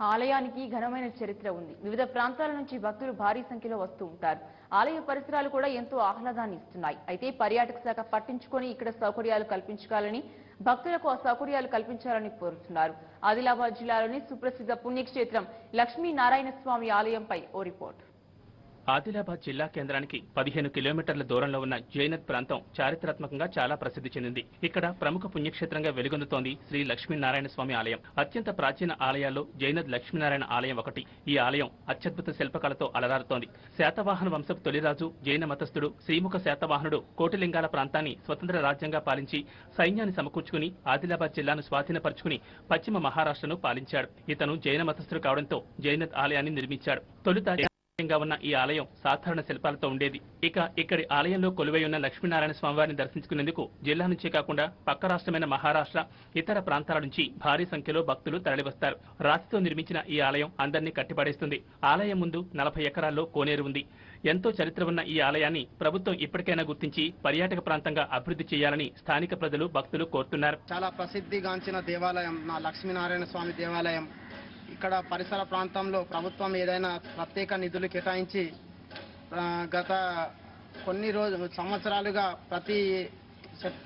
ఆలయానికి ఘనమైన చరిత్ర ఉంది. వివిధ ప్రాంతాల నుంచి భక్తులు భారీ సంఖ్యలో వస్తూ ఉంటారు. ఆలయ పరిసరాలు కూడా ఎంతో ఆహ్లాదాన్ని ఇస్తున్నాయి. అయితే పర్యాటక శాఖ పట్టించుకొని ఇక్కడ సౌకర్యాలు కల్పించాలని భక్తులకు ఆ సౌకర్యాలు కల్పించాలని కోరుతున్నారు. ఆదిలాబాద్ జిల్లాలోని సుప్రసిద్ధ పుణ్యక్షేత్రం లక్ష్మీనారాయణ స్వామి ఆలయంపై ఓ రిపోర్ట్. ఆదిలాబాద్ జిల్లా కేంద్రానికి పదిహేను కిలోమీటర్ల దూరంలో ఉన్న జైనత్ ప్రాంతం చారిత్రాత్మకంగా చాలా ప్రసిద్ధి చెందింది. ఇక్కడ ప్రముఖ పుణ్యక్షేత్రంగా వెలుగొందుతోంది శ్రీ లక్ష్మీనారాయణ స్వామి ఆలయం. అత్యంత ప్రాచీన ఆలయాల్లో జైనత్ లక్ష్మీనారాయణ ఆలయం ఒకటి. ఈ ఆలయం అత్యద్భుత శిల్పకళతో అలరారుతోంది. శాతవాహన వంశపు తొలిరాజు జైన మతస్థుడు శ్రీముఖ శాతవాహనుడు కోటిలింగాల ప్రాంతాన్ని స్వతంత్ర రాజ్యంగా పాలించి సైన్యాన్ని సమకూర్చుకుని ఆదిలాబాద్ జిల్లాను స్వాధీనపరుచుకుని పశ్చిమ మహారాష్ట్రను పాలించాడు. ఇతను జైన మతస్థుడు కావడంతో జైనత్ ఆలయాన్ని నిర్మించాడు. తొలుత గా ఉన్న ఈ ఆలయం సాధారణ శిల్పాలతో ఉండేది. ఇక ఇక్కడి ఆలయంలో కొలువై ఉన్న లక్ష్మీనారాయణ స్వామివారిని దర్శించుకునేందుకు జిల్లా నుంచే కాకుండా పక్క రాష్ట్రమైన మహారాష్ట్ర ఇతర ప్రాంతాల నుంచి భారీ సంఖ్యలో భక్తులు తరలివస్తారు. రాతితో నిర్మించిన ఈ ఆలయం అందరినీ కట్టిపడేస్తుంది. ఆలయం ముందు నలభై ఎకరాల్లో కోనేరు ఉంది. ఎంతో చరిత్ర ఉన్న ఈ ఆలయాన్ని ప్రభుత్వం ఇప్పటికైనా గుర్తించి పర్యాటక ప్రాంతంగా అభివృద్ధి చేయాలని స్థానిక ప్రజలు భక్తులు కోరుతున్నారు. చాలా ప్రసిద్ధిగాంచిన దేవాలయం మా లక్ష్మీనారాయణ స్వామి దేవాలయం. ఇక్కడ పరిసర ప్రాంతంలో ప్రభుత్వం ఏదైనా ప్రత్యేక నిధులు కేటాయించి గత కొన్ని రోజు సంవత్సరాలుగా ప్రతి సెప్-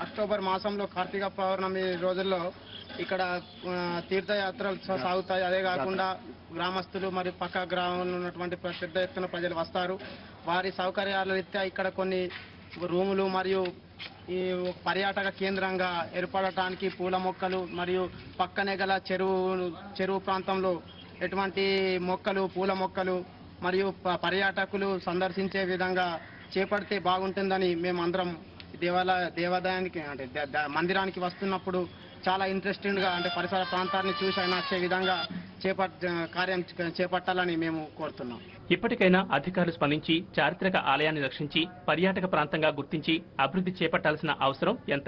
అక్టోబర్ మాసంలో కార్తీక పౌర్ణమి రోజుల్లో ఇక్కడ తీర్థయాత్రలు సాగుతాయి. అదే కాకుండా గ్రామస్తులు మరియు పక్క గ్రామంలో ఉన్నటువంటి పెద్ద ఎత్తున ప్రజలు వస్తారు. వారి సౌకర్యాల రీత్యా ఇక్కడ కొన్ని రూములు మరియు ఈ పర్యాటక కేంద్రంగా ఏర్పడటానికి పూల మొక్కలు మరియు పక్కనే గల చెరువు చెరువు ప్రాంతంలో ఎటువంటి మొక్కలు పూల మొక్కలు మరియు పర్యాటకులు సందర్శించే విధంగా చేపడితే బాగుంటుందని మేమందరం దేవాలయ దేవాదాయానికి అంటే మందిరానికి వస్తున్నప్పుడు చాలా ఇంట్రెస్టింగ్గా అంటే పరిసర ప్రాంతాన్ని చూసి అయినా వచ్చే విధంగా చేపట్ కార్యం చేపట్టాలని మేము కోరుతున్నాం. ఇప్పటికైనా అధికారులు స్పందించి చారిత్రక ఆలయాన్ని రక్షించి పర్యాటక ప్రాంతంగా గుర్తించి అభివృద్ధి చేపట్టాల్సిన అవసరం ఎంత